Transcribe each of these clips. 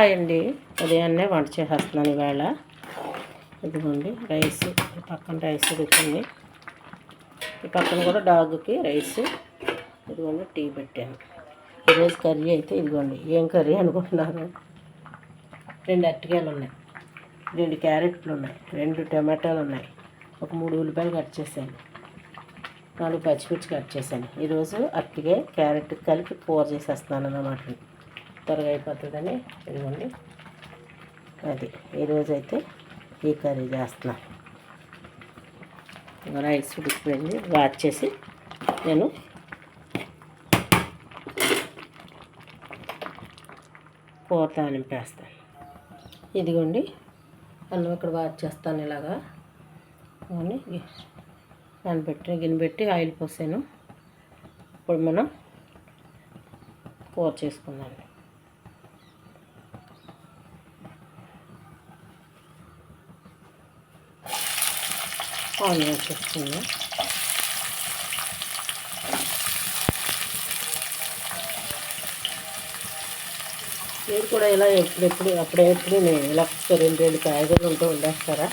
Hi అండి ఉదయాన్నే వంట చేసేస్తున్నాను ఇవాళ. ఇదిగోండి రైస్. ఈ పక్కన రైస్ ఉడుకుతుంది ఈ పక్కన కూడా డాగ్కి రైస్. ఇదిగోండి టీ పెట్టాను. ఈరోజు కర్రీ అయితే ఇదిగోండి ఏం కర్రీ అనుకుంటున్నారు? రెండు అరటికాయలు ఉన్నాయి. రెండు క్యారెట్లు ఉన్నాయి. రెండు టమాటాలు ఉన్నాయి. ఒక మూడు ఉల్లిపాయలు కట్ చేశాను. నాలుగు పచ్చిమిర్చి కట్ చేశాను. ఈరోజు అరటికాయ క్యారెట్ కలిపి కూర చేసేస్తున్నాను అన్నమాట త్వరగా అయిపోతుందని ఇదిగోండి. అది ఈరోజు అయితే ఈ కర్రీ చేస్తున్నా. రైస్ ఉడికిపోయింది. వాచ్ చేసి నేను కూర నింపేస్తాను. ఇదిగోండి. అన్నం ఇక్కడ వాచ్ చేస్తాను ఇలాగా. దాన్ని పెట్టి గిన్నె పెట్టి ఆయిల్ పోసాను. ఇప్పుడు మనం కూర చేసుకుందాం. ఆనియన్స్ వేసుకుందాం మీరు కూడా ఇలా ఎప్పుడెప్పుడు అప్పుడెప్పుడు నేను ఇలా రెండు రెండు కాయగూరలు ఉంటూ వండేస్తారా?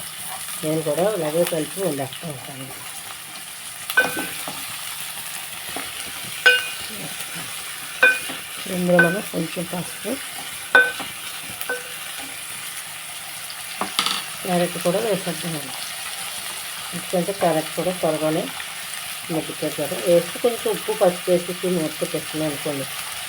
నేను కూడా ఇలాగే కలిపి వండేస్తూ ఉంటాను. ఇందులో మనం కొంచెం పసుపు క్యారెట్ కూడా వేసేద్దామండి ఎందుకంటే క్యారెట్ కూడా త్వరగానే మగ్గిపోతారు వేసి కొంచెం ఉప్పు పసుపు వేసి మూత పెట్టినాం అనుకోండి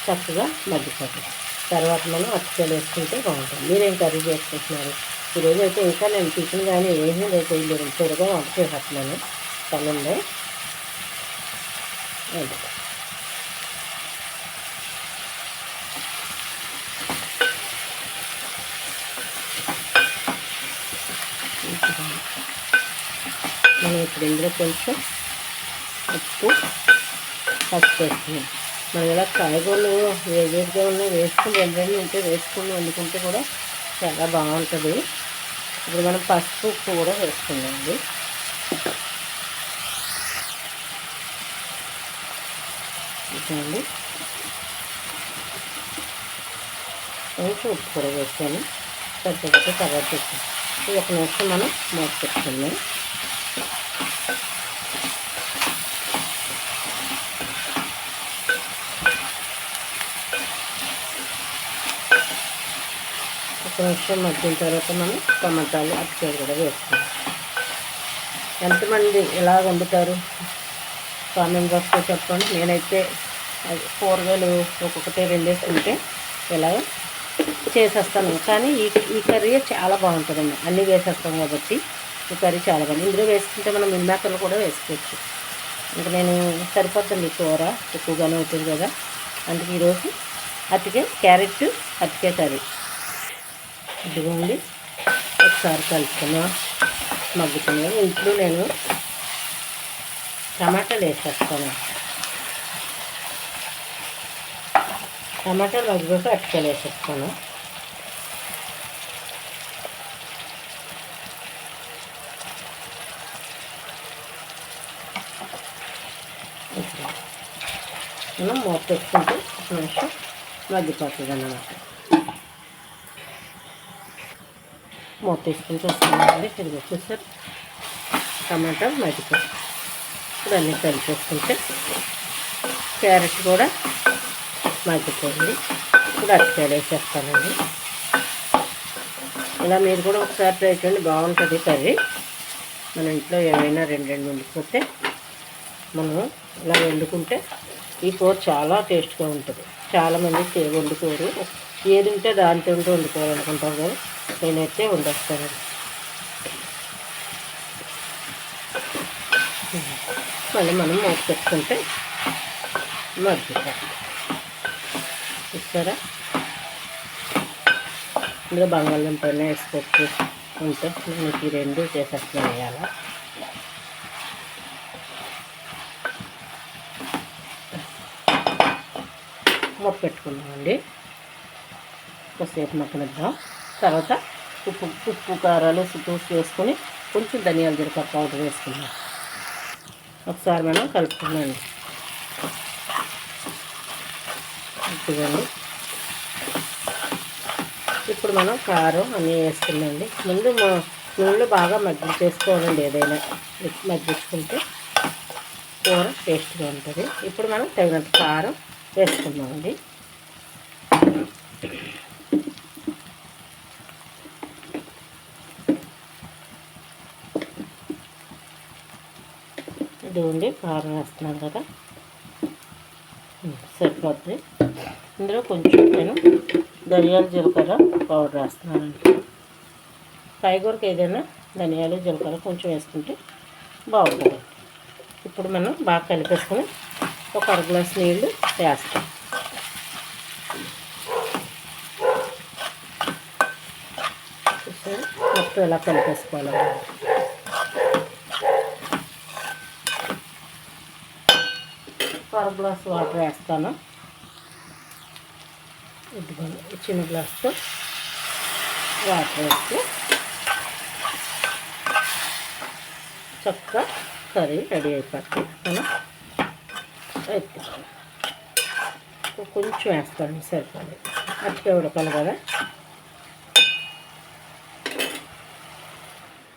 చక్కగా మగ్గిపోతుంది. తర్వాత మనం అట్టకాయలు వేసుకుంటే బాగుంటుంది. మీరేం కర్రీ చేసుకుంటున్నారు? ఈరోజు అయితే ఇంకా నేను టిఫిన్ కానీ ఏమీ లేదు లేదు త్వరగా వంట చేసేస్తున్నాను. పని అది. మనం ఇప్పుడు ఇందులో కొంచెం ఉప్పు పసుపు వేస్తున్నాం మనం ఇలా కాయగూరలు వేడిగా ఉన్నాయి వేసుకుని రెండు రెండు ఉంటే వేసుకుని వండుకుంటే కూడా చాలా బాగుంటుంది. ఇప్పుడు మనం పసుపు ఉప్పు కూడా వేసుకున్నామండి ఇదండి కొంచెం ఉప్పు కూడా వేసాను. పెద్ద తర్వాత వేసాను ఒక నిమిషం మనం మూత పెట్టుకుందాం. ఒక నిమిషం మగ్గిన తర్వాత మనం టమాటాలు అటుకాయలు కూడా వేసుకుందాం ఎంతమంది ఎలా వండుతారు? కామెంట్ బాక్స్లో చెప్పండి. నేనైతే అది కూరగాయలు ఒక్కొక్కటి రెండేసుకుంటే ఇలా చేసేస్తాను. కానీ ఈ ఈ కర్రీ చాలా బాగుంటుందండి. అన్నీ వేసేస్తాం కాబట్టి ఈ కర్రీ చాలా బాగుంది. ఇందులో వేసుకుంటే మనం ఇందాకలు కూడా వేసుకోవచ్చు. ఇంకా నేను సరిపోతుంది కూర ఎక్కువగానే అవుతుంది కదా. అందుకే ఈరోజు అతికే క్యారెట్ అతికే కర్రీ. ఇదిగోండి. ఒకసారి కలుపుకున్నా మగ్గుతున్నాను ఇంట్లో నేను టమాటాలు వేసేస్తాను. టమాటాలు మగ్గిపోతే అటుకలు వేసేస్తాను. మనం మూత పెట్టుకుంటే ఒక మగ్గిపోతుంది అన్నమాట మూత తీసుకుని చూసుకున్నామండి ఇది వచ్చేసరి టమాటా మగ్గిపోతుంది ఇప్పుడు అన్నీ కలిపేసుకుంటే క్యారెట్ కూడా మగ్గిపోయింది. ఇప్పుడు అరటికాయలు వేసేస్తానండి. ఇలా మీరు కూడా ఒకసారి ట్రై చేయండి. బాగుంటుంది కర్రీ. మన ఇంట్లో ఏమైనా రెండు రెండు వండుకుంటే మనం ఇలా వండుకుంటే ఈ కూర చాలా టేస్ట్గా ఉంటుంది. చాలామంది వండుకోరు. ఏది ఉంటే దానితో ఉంటే వండుకోవాలనుకుంటారు కదా. నేనైతే వండేస్తానండి మళ్ళీ మనం మూత పెట్టుకుంటే మగ్గుతాం చూస్తారా? ఇందులో బంగాళదుంపనే వేసుకోవచ్చు. ఉంటే మనకి రెండు చేసేస్తున్నాను వేయాల మొక్క పెట్టుకున్నామండి. కొద్దిసేపు మక్కనిద్దాం తర్వాత ఉప్పు ఉప్పు కారాలు చూసి వేసుకొని కొంచెం ధనియాల జీలకర్ర పౌడర్ వేసుకుందాం. ఒకసారి మనం కలుపుకున్నాను ఇదిగోండి. ఇప్పుడు మనం కారం అన్నీ వేసుకుందండి ముందు మా- బాగా మగ్గి చేసుకోవాలండి ఏదైనా. మగ్గించుకుంటే కూర టేస్ట్గా ఉంటుంది. ఇప్పుడు మనం తగినంత కారం వేసుకుందామండి. ఇదిగోండి కారం వేస్తున్నాం కదా. సరిపోతుంది సరిపోద్ది. ఇందులో కొంచెం నేను ధనియాల జీలకర్ర పౌడర్ వేస్తున్నానండి. కాయగూరకి ఏదైనా ధనియాలు జీలకర్ర కొంచెం వేసుకుంటే బాగుంటుంది. ఇప్పుడు మనం బాగా కలిపేసుకుని ఒక అర గ్లాస్ నీళ్ళు వేస్తాం. మొత్తం ఇలా కలిపేసుకోవాలి. అర గ్లాస్ వాటర్ వేస్తాను. ఇదిగోండి చిన్న గ్లాస్తో వాటర్ వేస్తే చక్కగా కర్రీ రెడీ అయిపోతుంది. మనం కొంచెం వేస్తాను సరిపోయింది అట్టే ఉడకాలి కదా?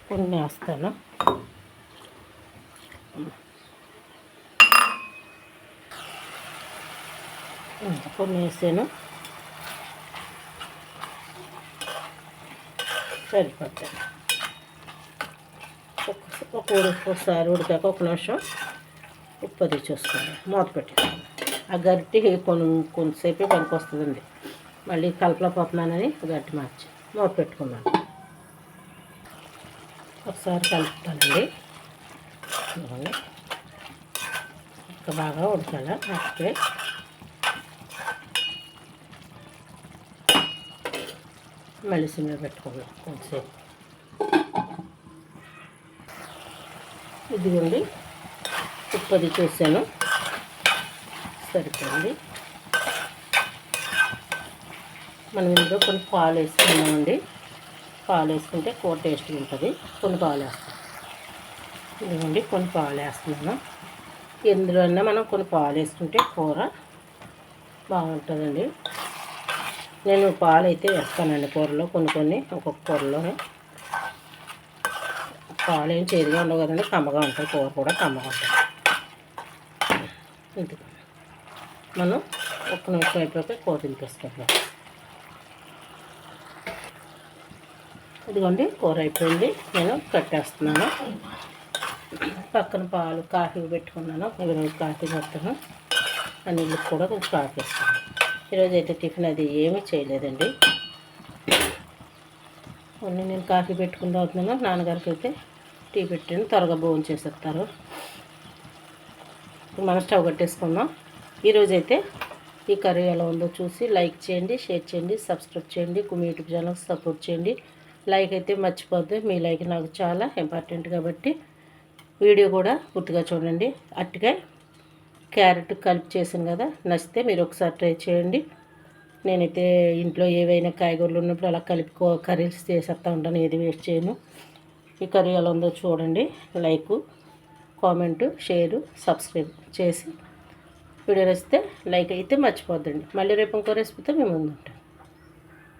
కొన్ని వేస్తాను. కొన్ని వేసాను సరిపోతాయి ఒక ఒకసారి ఉడికాక ఒక నిమిషం ఉప్పు చూసుకోండి. మూత పెట్టేసుకోండి. ఆ గరిటి కొన్ని కొంతసేపు పనికి వస్తుందండి మళ్ళీ కలపలేకపోతున్నానని గట్టి మార్చి మూత పెట్టుకున్నాను. ఒకసారి కలుపుతానండి. ఇంకా బాగా ఉడకాల. అప్పుడే మళ్ళీ సిమ్లో పెట్టుకున్నాం కొంచెం. ఇదిగోండి. ఉప్పది చూసాను సరిపోయింది. మనం ఇందులో కొన్ని పాలు వేసుకున్నామండి పాలు వేసుకుంటే కూర టేస్ట్గా ఉంటుంది. కొన్ని పాలు వేస్తాం. ఇదిగోండి కొన్ని పాలు వేస్తున్నాను. ఎందులో అయినా మనం కొన్ని పాలు వేసుకుంటే కూర బాగుంటుందండి. నేను పాలు అయితే వేస్తానండి కూరలో కొన్ని కొన్ని ఒక్కొక్క కూరలోనే. పాలు ఏం చేదుగా ఉండవు కదండి కమ్మగా ఉంటుంది కూర కూడా కమ్మగా ఉంటుంది ఇది మనం ఒక్క నిమిషం అయిపోతే కూర దింపేసుకుందాం. ఇదిగోండి కూర అయిపోయింది. నేను కట్టేస్తున్నాను పక్కన పాలు కాఫీ పెట్టుకున్నాను. ఇరవై కాఫీ పెడతాను. ఆ నీళ్ళకి కూడా కొంచెం కాఫీ వేస్తాను ఈరోజు అయితే టిఫిన్ అది ఏమీ చేయలేదండి. మొన్న నేను కాఫీ పెట్టుకుని అవుతున్నాను నాన్నగారికి అయితే టీ పెట్టాను త్వరగా భోజనం చేసేస్తారు. ఇప్పుడు మనం స్టవ్ కట్టేసుకుందాం. ఈరోజైతే ఈ కర్రీ ఎలా ఉందో చూసి లైక్ చేయండి షేర్ చేయండి సబ్స్క్రైబ్ చేయండి మీ యూట్యూబ్ ఛానల్కి సపోర్ట్ చేయండి. లైక్ అయితే మర్చిపోద్దు మీ లైక్ నాకు చాలా ఇంపార్టెంట్ కాబట్టి వీడియో కూడా పూర్తిగా చూడండి. అట్టుగా క్యారెట్ కలిపి చేశాను కదా నచ్చితే మీరు ఒకసారి ట్రై చేయండి. నేనైతే ఇంట్లో ఏవైనా కాయగూరలు ఉన్నప్పుడు అలా కలిపి కర్రీస్ చేసేస్తా ఉంటాను ఏది వేస్ట్ చేయను. ఈ కర్రీ ఎలా ఉందో చూడండి. లైక్ కామెంట్ షేరు సబ్స్క్రైబ్ చేసి. వీడియో నచ్చితే లైక్ అయితే మర్చిపోద్దండి. మళ్ళీ రేపు ఇంకో రెసిపీతో మేము ముందు ఉంటాం